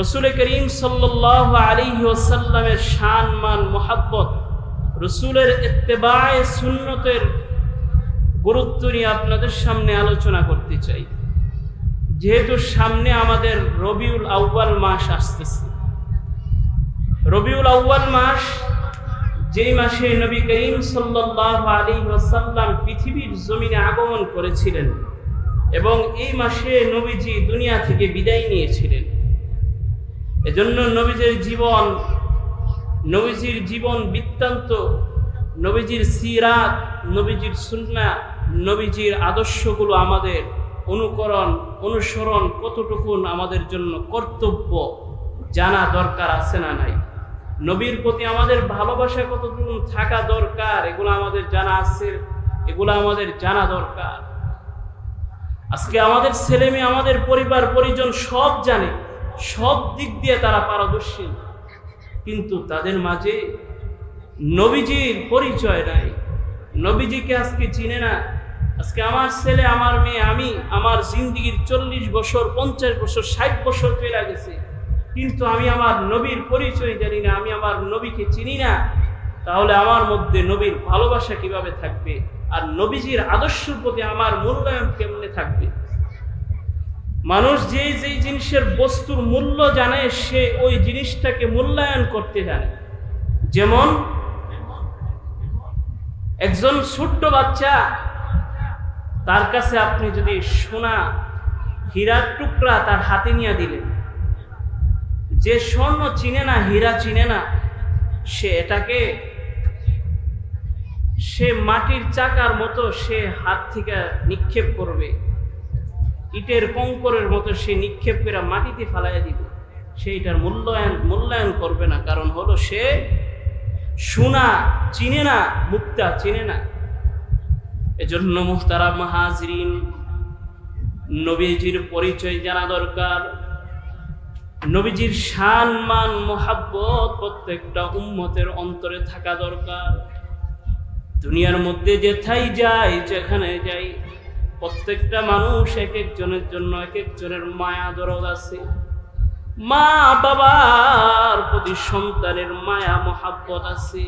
রসুল করিম সাল্লাহ আলী ওসাল্লামের শান, মান, মোহাব্বত রসুলের ইত্তেবায় সুন্নতের গুরুত্ব নিয়ে আপনাদের সামনে আলোচনা করতে চাই। যেহেতু সামনে আমাদের রবিউল আউ্বাল মাস আসতেছে। রবিউল আউ্বাল মাস যেই মাসে নবী করিম সাল্লাহ আলী ওসাল্লাম পৃথিবীর জমিনে আগমন করেছিলেন এবং এই মাসে নবীজি দুনিয়া থেকে বিদায় নিয়েছিলেন। এজন্য নবীজির জীবন নবীজির জীবন বৃত্তান্ত, নবীজির সিরাত, নবীজির সুন্না, নবীজির আদর্শগুলো আমাদের অনুকরণ, অনুসরণ কতটুকুন আমাদের জন্য কর্তব্য জানা দরকার আছে না নাই? নবীর প্রতি আমাদের ভালোবাসা কতটুকু থাকা দরকার, এগুলো আমাদের জানা আছে, এগুলো আমাদের জানা দরকার। আজকে আমাদের ছেলে মেয়ে আমাদের পরিবার, পরিজন সব জানে। সব দিক দিয়ে তারা পারদর্শী। কিন্তু তাদের মাঝে নবীজির পরিচয় নাই। নবীজিকে আজকে চিনে না। আজকে আমার ছেলে, আমার মেয়ে, আমি, আমার জিন্দিগির চল্লিশ বছর, পঞ্চাশ বছর, ষাট বছর চলে গেছে। কিন্তু আমি আমার নবীর পরিচয় জানি না, আমি আমার নবীকে চিনি না। তাহলে আমার মধ্যে নবীর ভালোবাসা কীভাবে থাকবে? আর নবীজির আদর্শের প্রতি আমার মূল্যায়ন কেমনে থাকবে? মানুষ যে যে জিনিসের বস্তুর মূল্য জানে, সে ওই জিনিসটাকে মূল্যায়ন করতে জানে। যেমন, একজন ছোট্ট বাচ্চা, তার কাছে আপনি যদি সোনা, হীরার টুকরা তার হাতে নিয়ে দিলেন, যে স্বর্ণ চিনে না, হীরা চিনে না, সে এটাকে, সে মাটির চাকার মতো সে হাত থেকে নিক্ষেপ করবে। ইটের কঙ্করের মতো সে নিক্ষেপ করে মাটিতে ফালাইয়া দিবে। সে এটার মূল্যায়ন মূল্যায়ন করবে না, কারণ হলো সে সোনা চিনে না, মুক্তা চিনে না। এজন্য মুহতারা মাহাজরিন, নবীজির পরিচয় জানা দরকার। নবীজির শান, মান, মোহাব্বত প্রত্যেকটা উম্মতের অন্তরে থাকা দরকার। দুনিয়ার মধ্যে যেথাই যাই, যেখানে যাই প্রত্যেকটা মানুষ এক একজনের জন্য এক একজনের মায়া দরদ আছে। মা বাবার প্রতি সন্তানের মায়া মহাব্বত আছে।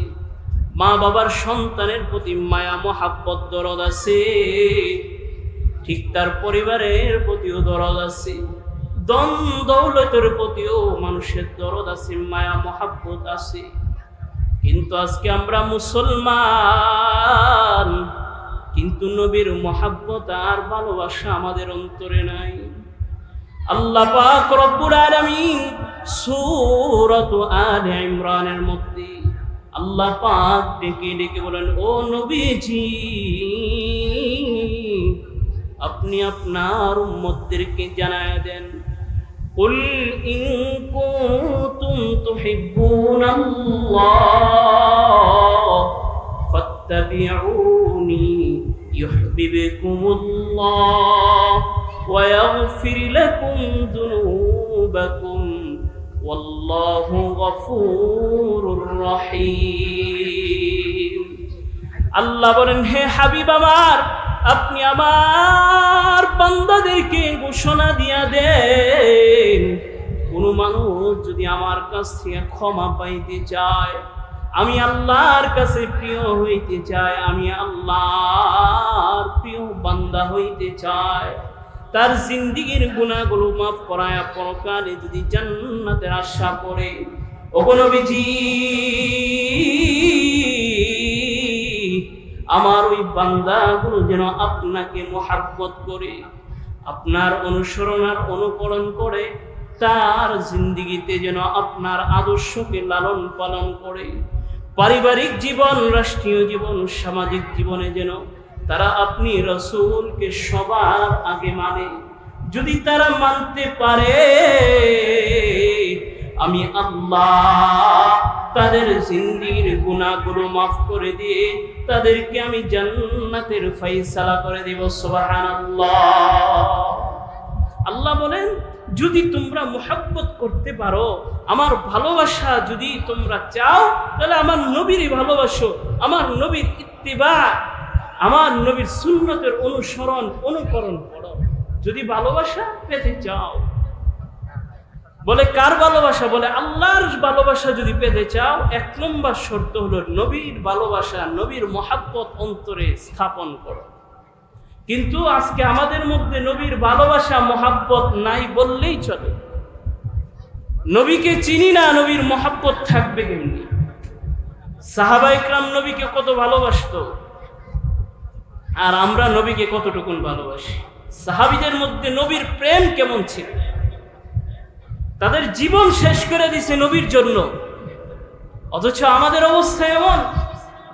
মা বাবার সন্তানের প্রতি মায়া মহাব্বত দরদ আছে। ঠিক তার পরিবারের প্রতিও দরদ আছে। দন প্রতিও মানুষের দরদ আছে, মায়া মহাব্বত আছে। কিন্তু আজকে আমরা মুসলমান কিন্তু নবীর মহাব্বত আর ভালোবাসা আমাদের অন্তরে নাই আল্লাহ পাক রব্বুল আলামিন সূরাত আলে ইমরানের মধ্যে আল্লাহ পাক ডেকে ডেকে বলেন ও নবীজি আপনি আপনার উম্মতদেরকে জানায় দেন قل إن كنتم تحبون الله فاتبعوني يحببكم الله ويغفر لكم ذنوبكم والله غفور رحيم আল্লাহ বলেন হে হাবিব আমার আপনি আমার বান্দাদেরকে ঘোষণা দিয়া দেন কোন মানুষ যদি আমার কাছ থেকে ক্ষমা পাইতে চায় আমি আল্লাহর কাছে প্রিয় হইতে চাই, আমি আল্লাহর প্রিয় বান্দা হইতে চাই। তার জিন্দিগির গুণাগুলো মাফ করায় পরকালে যদি জান্নাতের আশা করে ওগনবীজি আমার ওই বান্দাগুলো যেন আপনাকে মহাব্বত করে, আপনার অনুসরণ আর অনুকরণ করে, তার জিন্দিগিতে যেন আপনার আদর্শকে লালন পালন করে। পারিবারিক জীবন, রাষ্ট্রীয় জীবন, সামাজিক জীবনে যেন তারা আপনি রসুলকে সবার আগে মানে। যদি তারা মানতে পারে, আমি আল্লাহ তাদের জিন্দির গুণাগুলো মাফ করে দিয়ে তাদেরকে আমি জান্নাতের ফাইসালা করে দিব আল্লাহ আল্লাহ বলেন যদি তোমরা মোহাব্বত করতে পারো, আমার ভালোবাসা যদি তোমরা চাও, তাহলে আমার নবীরই ভালোবাসো, আমার নবীর ইত্তিবা, আমার নবীর সুন্নতের অনুসরণ, অনুকরণ করো। যদি ভালোবাসা পেতে চাও। বলে কার ভালোবাসা? বলে আল্লাহর ভালোবাসা যদি পেতে চাও, এক নম্বর শর্ত হলো নবীর ভালোবাসা, নবীর মহাব্বত অন্তরে স্থাপন করো। কিন্তু আজকে আমাদের মধ্যে নবীর ভালোবাসা, মহাব্বত নাই বললেই চলে। নবীকে চিনি না, নবীর মহাব্বত থাকবে কেমনি? সাহাবা ইকরাম নবীকে কত ভালোবাসতো, আর আমরা নবীকে কতটুকুন ভালোবাসি? সাহাবিদের মধ্যে নবীর প্রেম কেমন ছিল? তাদের জীবন শেষ করে দিছে নবীর জন্য। অথচ আমাদের অবস্থা এমন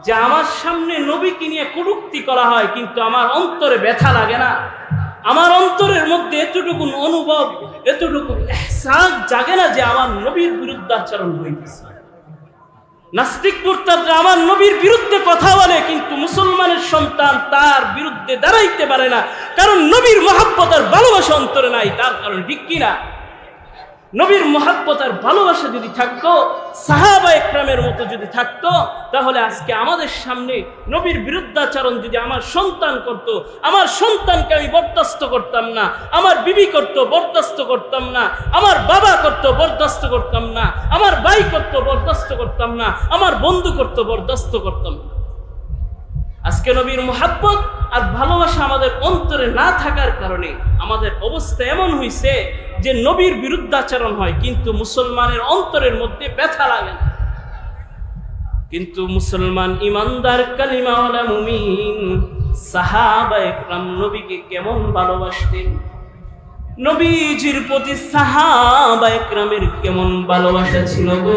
যে আমার সামনে নবীকে নিয়ে কটুক্তি করা হয়, কিন্তু আমার অন্তরে ব্যথা লাগে না। আমার অন্তরের মধ্যে এতটুকুন অনুভব, এতটুকু এহসাস জাগে না যে আমার নবীর বিরুদ্ধাচরণ হইতেছে। নাস্তিক মুরতাদরা আমার নবীর বিরুদ্ধে কথা বলে, কিন্তু মুসলমানের সন্তান তার বিরুদ্ধে দাঁড়াইতে পারে না। কারণ নবীর মহাব্বত আর ভালোবাসা অন্তরে নাই, তার কারণ ঠিক কিনা? নবীর মহাব্বত আর ভালোবাসা যদি থাকতো, সাহাবা একরামের মতো যদি থাকতো, তাহলে আজকে আমাদের সামনে নবীর বিরুদ্ধাচরণ যদি আমার সন্তান করত, আমার সন্তানকে আমি বরদাস্ত করতাম না, আমার বিবি করতো বরদাস্ত করতাম না, আমার বাবা করতো বরদাস্ত করতাম না, আমার ভাই করতো বরদাস্ত করতাম না, আমার বন্ধু করতো বরদাস্ত করতাম না। আজকে নবীর মোহাব্বত আর ভালোবাসা আমাদের অন্তরে না থাকার কারণে আমাদের অবস্থা এমন হয়েছে যে নবীর বিরুদ্ধাচরণ হয়, কিন্তু মুসলমানের অন্তরের মধ্যে ব্যথা লাগে না। কিন্তু মুসলমান ইমানদার কালিমাওয়ালা মুমিন, সাহাবা একরাম নবীকে কেমন ভালোবাসতেন? নবীজির প্রতি সাহাবা একরামের কেমন ভালোবাসা ছিল গো?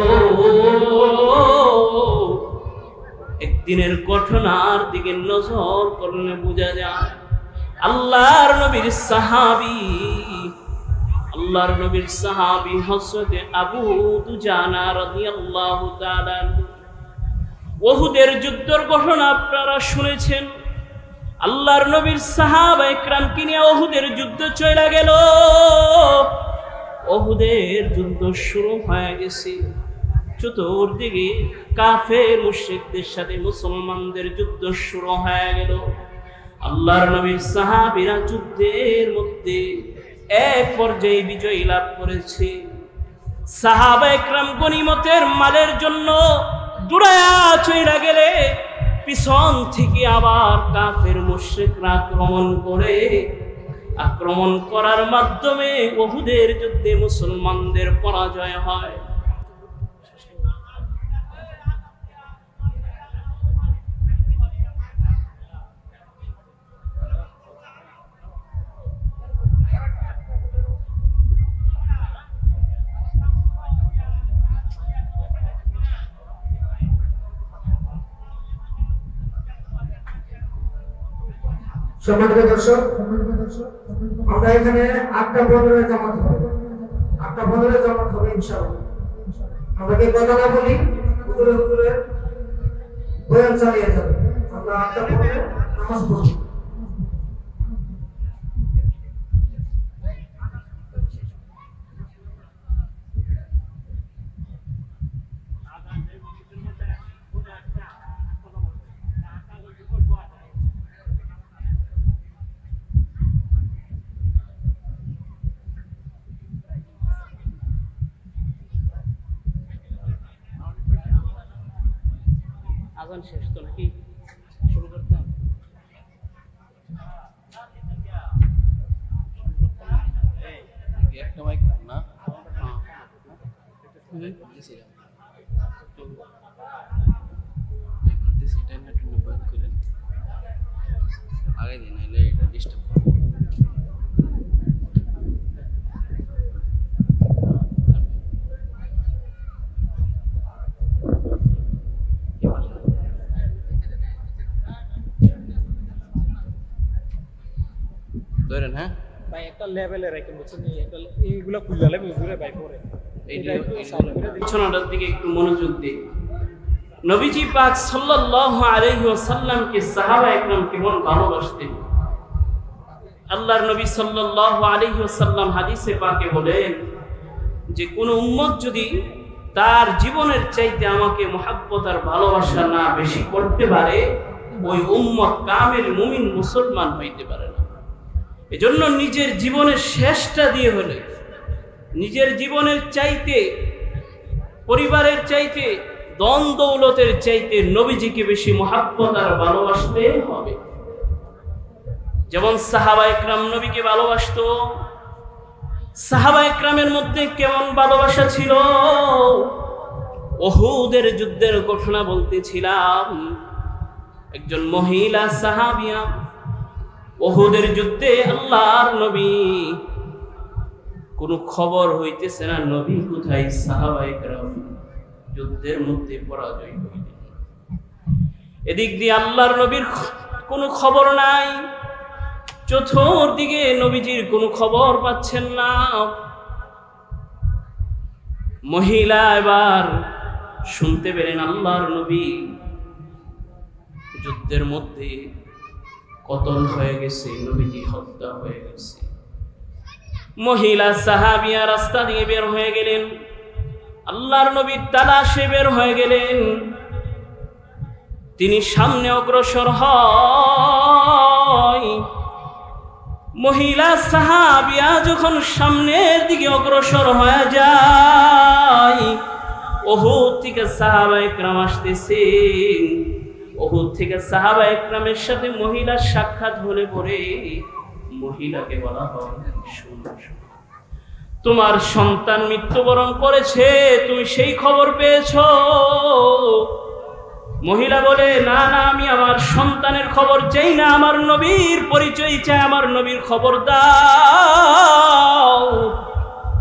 একদিনের ঘটনার দিকে নজর করলে বোঝা যায়, আল্লাহর নবীর সাহাবি, আল্লাহর নবীর সাহাবি হজরতে আবু দুজানা রাদিয়াল্লাহু তাআলা ওহুদের যুদ্ধের ঘটনা আপনারা শুনেছেন। আল্লাহর নবীর সাহাবা একরাম কিনে ওহুদের যুদ্ধ চলে গেল? ওহুদের যুদ্ধ শুরু হয়ে গেছে। চতুর্দিকে কাফের মুশরিকদের সাথে মুসলমানদের যুদ্ধ শুরু হয়ে গেল। আল্লাহর নবীর সাহাবীরা যুদ্ধের মধ্যে এক পর্যায়ে বিজয় লাভ করেছে। সাহাবা একরাম গনিমতের মালের জন্য দূরায়া চইরা গেলে পিছন থেকে আবার কাফের মুশরিকরা আক্রমণ করে। আক্রমণ করার মাধ্যমে বহুদের যুদ্ধে মুসলমানদের পরাজয় হয়। সম্মানিত দর্শক, আমরা এখানে আটটা পনেরো জামাত হবে। আটটা পনেরো জামাত হবে, ইনশাআল্লাহ। আমরা কি কথা না বলি? হুজুরে হুজুরে বয়ান চালিয়ে যাবে। আমরা আটটা নামাজ আজান শেষ তো নাকি শুরু করতাম একটা মাইক না দিয়েছিলাম দিয়েছি টাইমটা একটু বন্ধ করেন আগে দিন নাহলে এটা ডিস্টার্ব ধরেন হ্যাঁ ভাই একটা লেভেলে রাখেন বুঝছেন? এইগুলা খুললে ভাই পরে পিছনটার দিকে একটু মনোযোগ দিই। নবীজি পাক সাল্লাল্লাহু আলাইহি ওয়াসাল্লামকে সাহাবা একরাম কেমন ভালোবাসতেন? আল্লাহর নবী সাল্লাল্লাহু আলাইহি ওয়াসাল্লাম হাদিসে পাকে বলেন যে কোন উম্মত যদি তার জীবনের চাইতে আমাকে মহাব্বত আর ভালোবাসা না বেশি করতে পারে ওই উম্মত কামের মুমিন মুসলমান হইতে পারে না। এজন্য নিজের জীবনের শেষটা দিয়ে হলে, নিজের জীবনের চাইতে, পরিবারের চাইতে, দন চাইতে নবীজিকে বেশি মহাব্বত আর ভালোবাসতে হবে। যেমন সাহাবা একরাম নবীকে ভালোবাসতো, সাহাবা একরামের মধ্যে কেমন ভালোবাসা ছিল? অহুদের যুদ্ধের ঘটনা বলতেছিলাম, একজন মহিলা সাহাবিয়া ওহুদের যুদ্ধে আল্লাহর নবী। কোনো খবর হইতেছে না, নবী কোথায়? সাহাবা যুদ্ধের মধ্যে পরাজয় হইলেন। এদিক দিয়ে আল্লাহর নবীর কোনো খবর নাই। চতুর্দিকে নবীজির কোনো খবর পাচ্ছেন না। মহিলা এবার শুনতে পেলেন আল্লাহর নবী। যুদ্ধের মধ্যে কতল হয়ে গেছে, নবীজি হত্যা হয়ে গেছে। মহিলা সাহাবিয়া রাস্তা দিয়ে বের হয়ে গেলেন। আল্লাহর নবীর তালাশে বের হয়ে গেলেন। তিনি সামনে অগ্রসর হয়। মহিলা সাহাবিয়া যখন সামনের দিকে অগ্রসর হয়ে যায় ওহুদ থেকে সাহাবা একরাম আসতেছে। ওহুদ থেকে সাহাবা একরামের সাথে মহিলার সাক্ষাৎ হলে পরে মহিলাকে বলা হয় শোনো। তোমার সন্তান মৃত্যুবরণ করেছে, তুমি সেই খবর পেয়েছ। মহিলা বলে, না না, আমি আমার সন্তানের খবর চাই না, আমার নবীর পরিচয় চাই, আমার নবীর খবর দাও।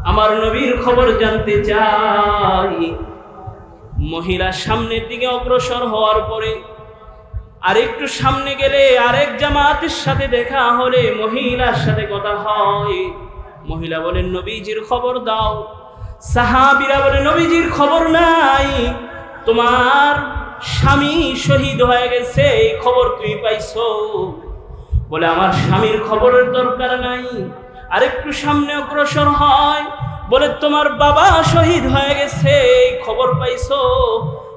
আমার নবীর খবর জানতে চাই। মহিলা সামনের দিকে অগ্রসর হওয়ার পরে আরেকটু সামনে গেলে আরেক জামাতের সাথে দেখা হলে মহিলার সাথে কথা হয়। মহিলা বলেন, নবীজির খবর দাও। সাহাবিরা বলে নবীজির খবর নাই। তোমার স্বামী শহীদ হয়ে গেছে, এই খবর তুমি পাইছো। বলে, আমার স্বামীর খবরের দরকার নাই। আরেকটু সামনে অগ্রসর হয়। বলে, তোমার বাবা শহীদ হয়ে গেছে, এই খবর পাইছো।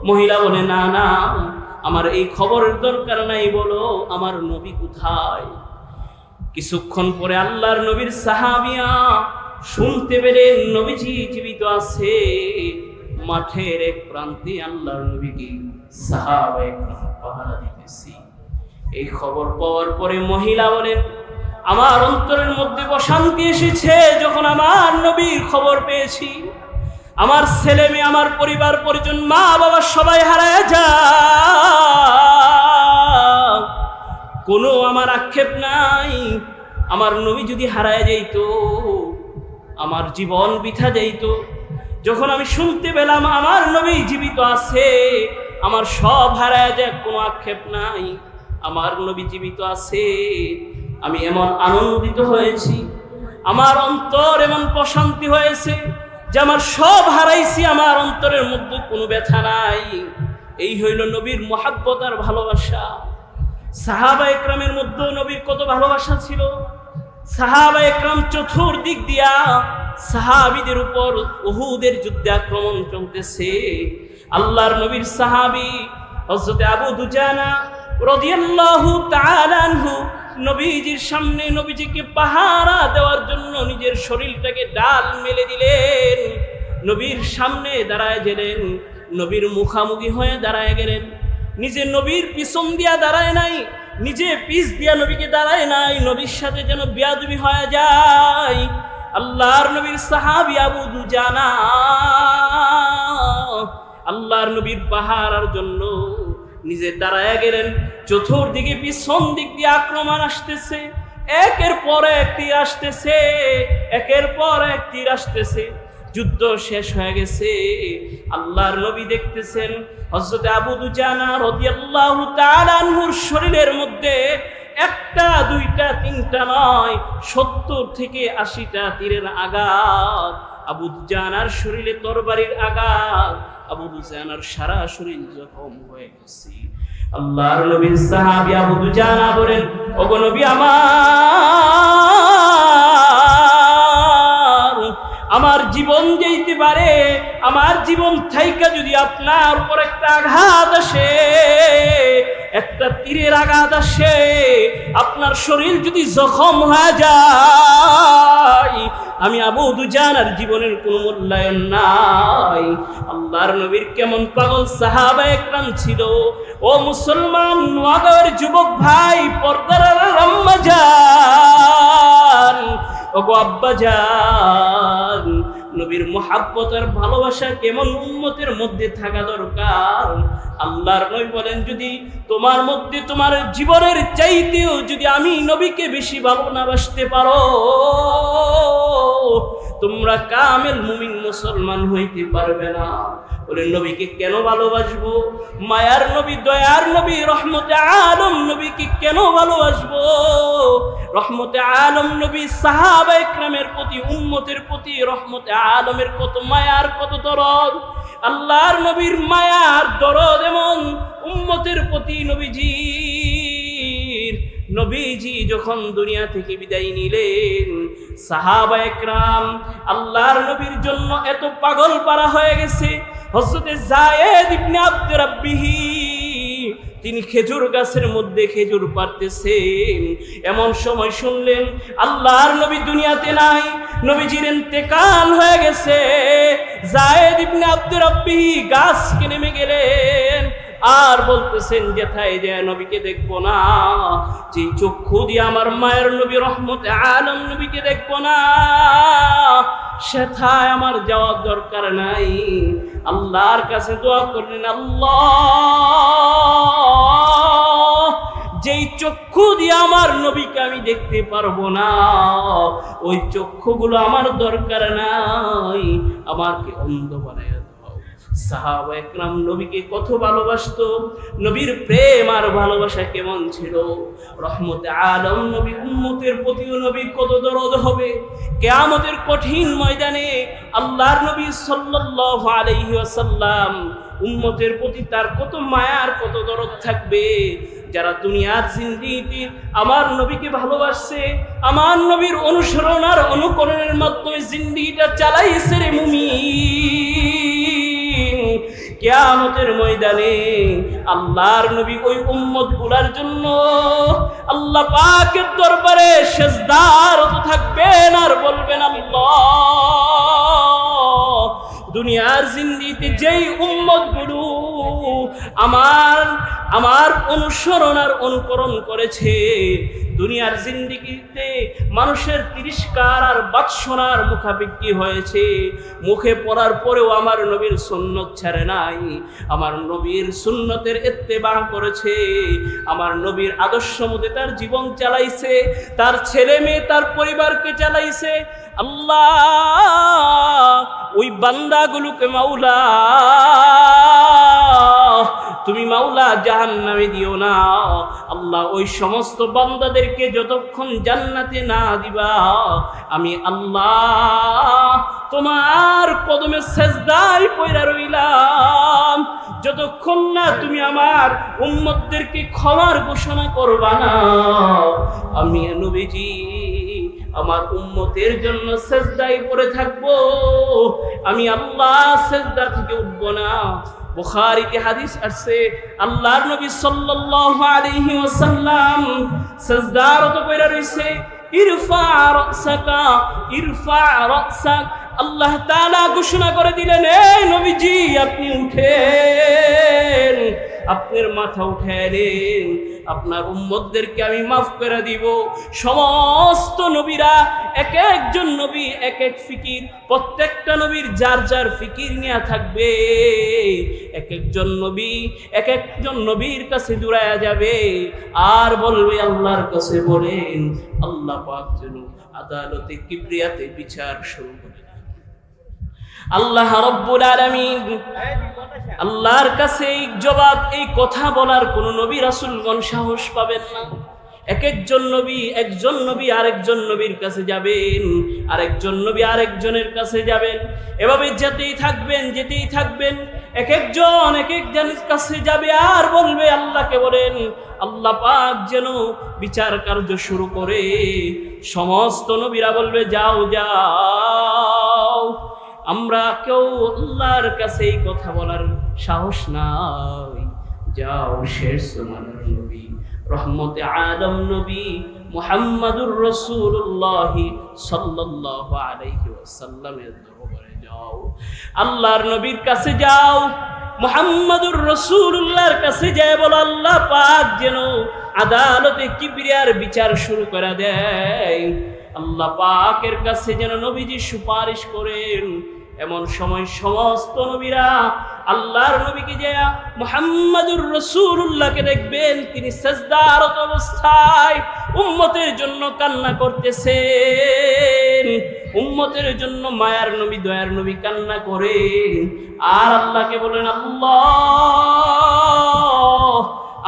মহিলা বলে, না না। আমার এই খবরের দরকার নাই বলো, আমার নবী কোথায়? কিছুক্ষণ পরে আল্লাহর নবীর সাহাবিয়া শুনতে পেরে নবীজি জীবিত আছে মাঠের এক প্রান্তে আল্লাহর নবীকে সাহাবা একরাম পাহারা দিতেছি। এই খবর পাওয়ার পরে মহিলা বলেন, আমার অন্তরের মধ্যে অশান্তি এসেছে যখন আমার নবীর খবর পেয়েছি। আমার ছেলে মেয়ে, আমার পরিবার, পরিজন, মা বাবা সবাই হারায় যায় কোনো আমার আক্ষেপ নাই। আমার নবী যদি হারায় যাইত আমার জীবন বিথা যাইত যখন আমি শুনতে পেলাম আমার নবী জীবিত আছে, আমার সব হারায় যায় কোনো আক্ষেপ নাই। আমার নবী জীবিত আছে। আমি এমন আনন্দিত হয়েছি। আমার অন্তর এমন প্রশান্তি হয়েছে। যে আমার সব হারাইছি, আমার অন্তরের মধ্যে কোনো ব্যথা নাই। এই হইল নবীর মহাব্বত আর ভালোবাসা। সাহাবা একরামের মধ্যেও নবীর কত ভালোবাসা ছিল। সাহাবা একরাম চতুর্দিক দিয়া সাহাবিদের উপর ওহুদের যুদ্ধে আক্রমণ চলতেছে। আল্লাহর নবীর সাহাবি হযরতে আবু দুজানা রাদিয়াল্লাহু তাআলা আনহু নবীজির সামনে নবীজিকে পাহারা দেওয়ার জন্য নিজের শরীরটাকে ডাল মেলে দিলেন। নবীর সামনে দাঁড়ায় গেলেন, নবীর মুখামুখি হয়ে দাঁড়ায় গেলেন। নিজে নবীর পিছন দিয়া দাঁড়ায় নাই, নিজে পিস দিয়া নবীকে দাঁড়ায় নাই, নবীর সাথে যেন বিয়াদবি হয়ে যায়। আল্লাহর নবীর সাহাবি আবু দুজানা, আল্লাহর নবীর পাহারার জন্য নিজে দাঁড়ায় গেলেন। চতুর্দিকে পিছন দিক দিয়ে আক্রমণ আসতেছে। একের পর এক তীর আসতেছে। একের পর এক তীর আসতেছে। যুদ্ধ শেষ হয়ে গেছে। আল্লাহর নবী দেখতেছেন, হযরত আবু দুজানা রাদিয়াল্লাহু তাআলা আনহুর শরীরের মধ্যে একটা, দুইটা, তিনটা নয়, সত্তর থেকে আশিটা তীরের আঘাত। আবু দুজানার শরীরে তরবারির আঘাত। আবু দুজানার সারা শরীর জখম হয়ে গেছে। আল্লাহর নবীর সাহাবী আবু দুজানা বলেন, ওগো নবী আমার আমার জীবন যেতে পারে, আমার জীবন থাইকা যদি আপনার উপর একটা আঘাত আসে একটা তীরের আঘাত আসে, আপনার শরীর যদি জখম হয়ে যায়, আমি আবু দুজানার জীবনের কোনো মূল্যায়ন নাই। আল্লাহর নবীর কেমন পাগল সাহাবা একরাম ছিল। ও মুসলমান নোয়াগাঁওয়ের যুবক ভাই, পর্দার আম্মা যান ওগো আব্বা যান নবীর মোহাব্বত আর ভালোবাসা কেমন উন্মতের মধ্যে থাকা দরকার? আল্লাহর নবী বলেন, যদি তোমার মধ্যে তোমার জীবনের চাইতেও যদি আমি নবীকে বেশি ভালো না বাসতে পারো তোমরা কামেল মুমিন মুসলমান হইতে পারবে না। বলে নবীকে কেন ভালোবাসবো? মায়ার নবী, দয়ার নবী, রহমতে আলম নবীকে কেন ভালোবাসবো? রহমতে আলম নবী সাহাবা প্রতি, উম্মতের প্রতি রহমতে আলমের কত মায়ার, কত দরদ। আল্লাহর নবীর মায়ার দরদ এমন, উম্মতের প্রতি নবীজির নবীজি যখন দুনিয়া থেকে বিদায় নিলেন, সাহাবা একরাম আল্লাহর নবীর জন্য এত পাগল পারা হয়ে গেছে। হজরতে জায়েদ ইবনে আব্দুর রাব্বিহি, তিনি খেজুর গাছের মধ্যে খেজুর পারতেছেন এমন সময় শুনলেন, আল্লাহর নবী দুনিয়াতে নাই, নবীজির ইন্তেকাল হয়ে গেছে। জায়েদ ইবনে আব্দুর রাব্বিহি গাছ কে নেমে গেলেন। আর বলতেছেন যেথায় যে নবীকে দেখব না, যে চক্ষু দিয়ে আমার মায়ের নবী রহমতে আলম নবীকে দেখব না, সেথায় আমার যাওয়ার দরকার নাই। আল্লাহর কাছে দোয়া করলেন, আল্লাহ, যেই চক্ষু দিয়ে আমার নবীকে আমি দেখতে পারব না, ওই চক্ষুগুলো আমার দরকার নাই। আমাকে অন্ধ বানায় সাহাবা নবীকে কত ভালোবাসতো? নবীর প্রেম আর ভালোবাসা কেমন ছিল? আলম নবী উম্মতের প্রতিও কত দরদ হবে? কঠিন ময়দানে আল্লাহর নবী সাল্লাল্লাহু আলাইহি ওয়াসাল্লাম উম্মতের প্রতি তার কত মায়ার কত দরদ থাকবে? যারা দুনিয়ার জিন্দিগিতে আমার নবীকে ভালোবাসছে, আমার নবীর অনুসরণ আর অনুকরণের মাধ্যমে জিন্দিগিটা চালাইছে রে মুমিন। কেয়ামতের ময়দানে আল্লাহর নবী ওই উম্মতগুলার জন্য আল্লাহ পাকের দরবারে সেজদারত থাকবেন আর বলবেন, আল্লাহ, দুনিয়ার জিন্দিতে যেই উম্মত গুরু আমার আমার অনুসরণ আর অনুকরণ করেছে দুনিয়ার জিন্দিগিতে মানুষের তিরস্কার আর বাৎসনার মুখাপেক্ষি হয়েছে। মুখে পড়ার পরেও আমার নবীর সুন্নত ছাড়ে নাই। আমার নবীর সুন্নতের এত্তেবা করেছে। আমার নবীর আদর্শ মতে তার জীবন চালাইছে। তার ছেলে মেয়ে, তার পরিবারকে চালাইছে। আল্লাহ, ওই বান্দাগুলোকে মাওলা তুমি মাওলা জাহান নামে দিও না। আল্লাহ ওই সমস্ত বান্দাদেরকে যতক্ষণ জান্নাতে না দিবা, আমি আল্লাহ তোমার কদমে সেজদাই পয়রা রইলাম। যতক্ষণ না তুমি আমার উম্মতদেরকে ক্ষমার ঘোষণা করবা না, আমি নবীজি আমার উম্মতের জন্য সেজদাই পড়ে থাকব। আমি আল্লাহ সেজদা থেকে উঠবো না। বুখারীতে হাদিস আসছে, আল্লাহর নবী সাল্লাল্লাহু আলাইহি ওয়াসাল্লাম সাজদারত কইরা রইছে ইরফা রাসাকা, ইরফা রাসাক। আল্লাহ তাআলা ঘোষণা করে দিলেন এই নবীজি, আপনি উঠেন। আপনার মাথা উঠাইলেন আপনার উম্মতদেরকে আমি মাফ করে দিব। সমস্ত নবীরা এক একজন নবী, এক এক ফিকির, প্রত্যেকটা নবীর যার যার ফিকির নিয়ে থাকবে। এক একজন নবী, এক একজন নবীর কাছে দূরায়া যাবে। আর বলবে আল্লাহর কাছে বলেন, আল্লাহ পাক যেন আদালতে কিবরিয়াতে বিচার শুরু দেন। আল্লাহ রব্বুল আলামিন আল্লাহর কাছে এই জবাব, এই কথা বলার কোন নবী রাসুলগণ সাহস পাবেন না। এক একজন নবী একজন নবী আরেকজন নবীর কাছে যাবেন, আরেকজন নবী আরেকজনের কাছে যাবেন। এভাবে যেতেই থাকবেন যেতেই থাকবেন। এক একজন এক একজনের কাছে যাবে আর বলবে আল্লাহকে বলেন, আল্লাহ পাক যেন বিচার কার্য শুরু করে। সমস্ত নবীরা বলবে, যাও যাও। আমরা কেউ আল্লাহর কাছে এই কথা বলার সাহস নাই। যাও শেষ নবী, রহমতে আলম নবী, মুহাম্মাদুর রসুল্লাহ সাল্লাল্লাহু আলাইহি দরবারে যাও। আল্লাহর নবীর কাছে যাও, মুহাম্মাদুর রসুল্লাহর কাছে যায় বলো, আল্লাহ পাক যেন আদালতে কিবরিয়ার বিচার শুরু করে দেয়। আল্লাহ পাকের কাছে যেন নবীজি সুপারিশ করেন এমন সময় সমস্ত নবীরা আল্লাহর নবীকে যে মুহাম্মাদুর রাসূলুল্লাহকে দেখবেন, তিনি সাজদারত অবস্থায় উম্মতের জন্য কান্না করতেছেন। উম্মতের জন্য মায়ার নবী, দয়ার নবী কান্না করেন। আর আল্লাহকে বলেন, আল্লাহ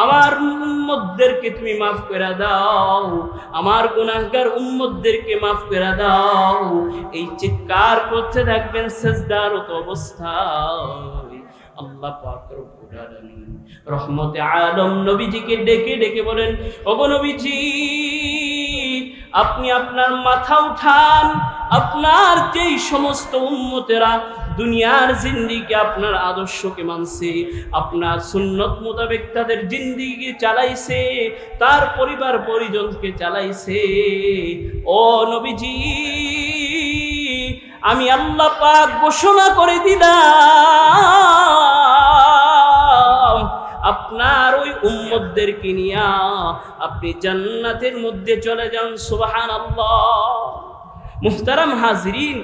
আমার উম্মতদেরকে তুমি মাফ করে দাও। আমার গুনাহগার উম্মতদেরকে মাফ করে দাও। এই চিৎকার করতে থাকবেন সেজদারত অবস্থায়। আল্লাহ পাক রব্বুল আলামিন রহমতে আলম নবীজিকে ডেকে ডেকে বলেন, ওগো নবীজি, আপনি আপনার মাথা উঠান। আপনার যেই সমস্ত উম্মতেরা দুনিয়ার জিন্দিকে আপনার আদর্শকে মানছে, আপনার সুন্নত মোতাবেক তাদের জিন্দিগি চালাইছে, তার পরিবার পরিজনকে চালাইছে। ও নবীজি, আমি আল্লাহ পাক ঘোষণা করে দিলাম, আপনার ওই উম্মতদেরকে নিয়া আপনি জান্নাতের মধ্যে চলে যান সুবাহান আল্লাহ মুহতারাম হাজরিন,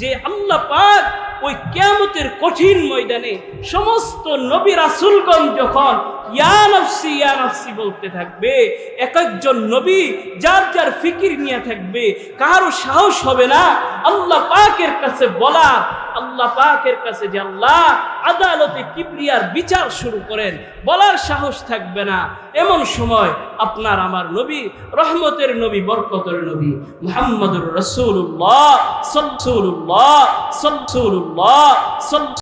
যে আল্লাহ পাক ওই ক্যামতের কঠিন ময়দানে সমস্ত নবী রাসুলগঞ্জ যখন ইয়া নফসি ইয়া নফসি বলতে থাকবে এক একজন নবী যার যার ফিকির নিয়ে থাকবে, কারও সাহস হবে না। আল্লাহ পাকের কাছে বলা আল্লাহ পাকের কাছে যে আল্লাহ আদালতে বিচার শুরু করেন, বলার সাহস থাকবে না। এমন সময় আপনার আমার নবী, রহমতের নবী, বরকতের নবী, মুহাম্মদুর রসুল্লাহ সল্লুল্লাহ সল্লুল্লাহ সল্ল